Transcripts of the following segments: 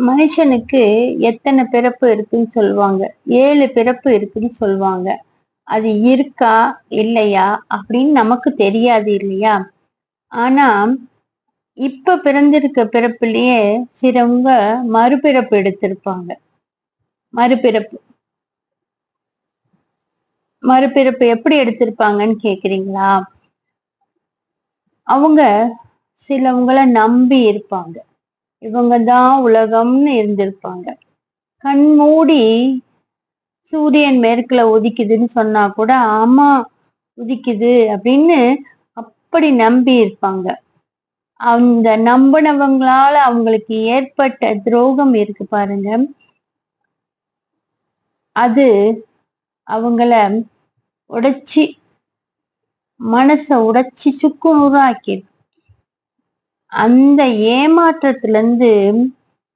மனுஷனுக்கு எத்தனை பிறப்பு இருக்குன்னு சொல்லுவாங்க. ஏழு பிறப்பு இருக்குன்னு சொல்லுவாங்க. அது இருக்கா இல்லையா அப்படின்னு நமக்கு தெரியாது இல்லையா? ஆனா இப்ப பிறந்திருக்க பிறப்புலயே சிலவங்க மறுபிறப்பு எடுத்திருப்பாங்க. மறுபிறப்பு. மறுபிறப்பு எப்படி எடுத்திருப்பாங்கன்னு கேக்குறீங்களா? அவங்க சிலவங்கள நம்பி இருப்பாங்க. இவங்க தான் உலகம்னு இருந்திருப்பாங்க. கண் மூடி சூரியன் மேற்குல உதிக்குதுன்னு சொன்னா கூட ஆமா உதிக்குது அப்படின்னு அப்படி நம்பி இருப்பாங்க. அந்த நம்பினவங்களால அவங்களுக்கு ஏற்பட்ட துரோகம் இருக்கு பாருங்க. அது அவங்கள உடைச்சி மனச உடைச்சி சுக்கு நூறாக்கிடும் அந்த ஏமாற்றத்துல இருந்து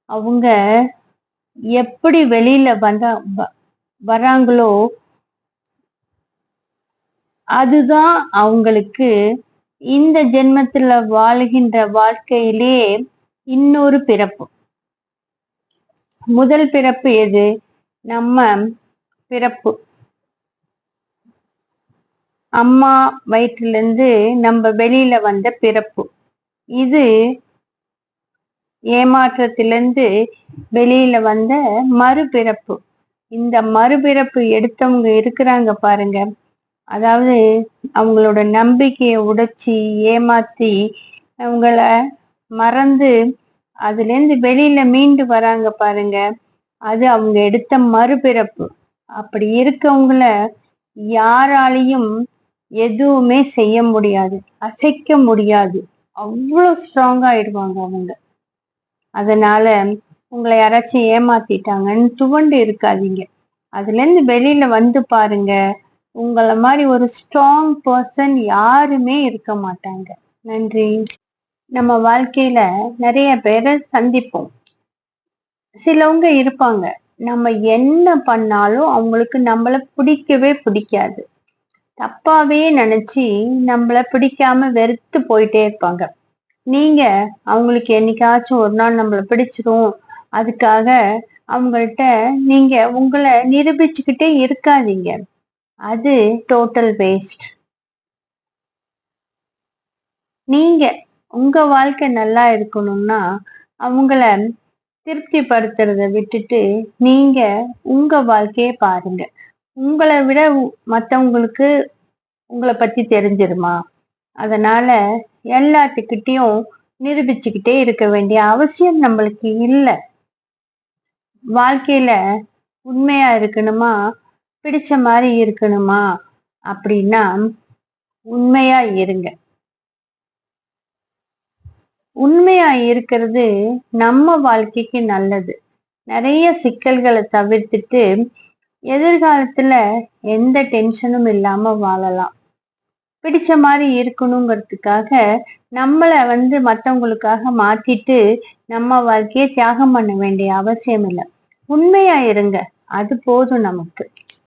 அவங்க எப்படி வெளியில வந்தா வ- வராங்களோ அதுதான் அவங்களுக்கு இந்த ஜென்மத்துல வாழுகின்ற வாழ்க்கையிலே இன்னொரு பிறப்பு. முதல் பிறப்பு எது? நம்ம பிறப்பு. அம்மா வயிற்றிலிருந்து நம்ம வெளியில வந்த பிறப்பு. இது ஏமாற்றத்திலிருந்து வெளியில வந்த மறுபிறப்பு. இந்த மறுபிறப்பு எடுத்தவங்க இருக்கிறாங்க பாருங்க. அதாவது அவங்களோட நம்பிக்கையை உடைச்சி ஏமாத்தி அவங்கள மறந்து அதுலேருந்து வெளியில மீண்டு வராங்க பாருங்க. அது அவங்க எடுத்த மறுபிறப்பு. அப்படி இருக்கவங்கள யாராலையும் எதுவுமே செய்ய முடியாது அசைக்க முடியாது. அவ்வளோ ஸ்ட்ராங் ஆயிடுவாங்க அவங்க. அதனால உங்களை யாராச்சும் ஏமாத்திட்டாங்கன்னு துவண்டு இருக்காதீங்க. அதுலேருந்து வெளியில வந்து பாருங்க. உங்களை மாதிரி ஒரு ஸ்ட்ராங் பர்சன் யாருமே இருக்க மாட்டாங்க. நன்றி. நம்ம வாழ்க்கையில நிறைய பேரை சந்திப்போம். சிலவங்க இருப்பாங்க. நம்ம என்ன பண்ணாலும் அவங்களுக்கு நம்மள பிடிக்கவே பிடிக்காது. தப்பாவே நினைச்சு நம்மள பிடிக்காம வெறுத்து போயிட்டே இருப்பாங்க. நீங்க அவங்களுக்கு என்னைக்காச்சும் ஒரு நாள் நம்மள பிடிச்சிரும். அதுக்காக அவங்கள்ட்ட நீங்க உங்களை நிரூபிச்சுக்கிட்டே இருக்காதீங்க. அது டோட்டல் வேஸ்ட் நீங்க உங்க வாழ்க்கை நல்லா இருக்கணும்னா அவங்கள திருப்திப்படுத்துறத விட்டுட்டு நீங்க உங்க வாழ்க்கையை பாருங்க. உங்களை விட மற்றவங்களுக்கு மத்தவங்களுக்கு உங்களை பத்தி தெரிஞ்சிருமா? அதனால எல்லாத்துக்கிட்டையும் நிரூபிச்சுக்கிட்டே இருக்க வேண்டிய அவசியம் நம்மளுக்கு இல்லை. வாழ்க்கையில உண்மையா இருக்கணுமா? பிடிச்ச மாதிரி இருக்கணுமா? அப்படின்னா உண்மையா இருங்க. உண்மையா இருக்கிறது நம்ம வாழ்க்கைக்கு நல்லது. நிறைய சிக்கல்களை தவிர்த்துட்டு எதிர்காலத்துல எந்த டென்ஷனும் இல்லாம வாழலாம். பிடிச்ச மாதிரி இருக்கணுங்கிறதுக்காக நம்மளை வந்து மற்றவங்களுக்காக மாத்திட்டு நம்ம வாழ்க்கையை தியாகம் பண்ண வேண்டிய அவசியம் இல்லை. உண்மையா இருங்க. அது போதும் நமக்கு.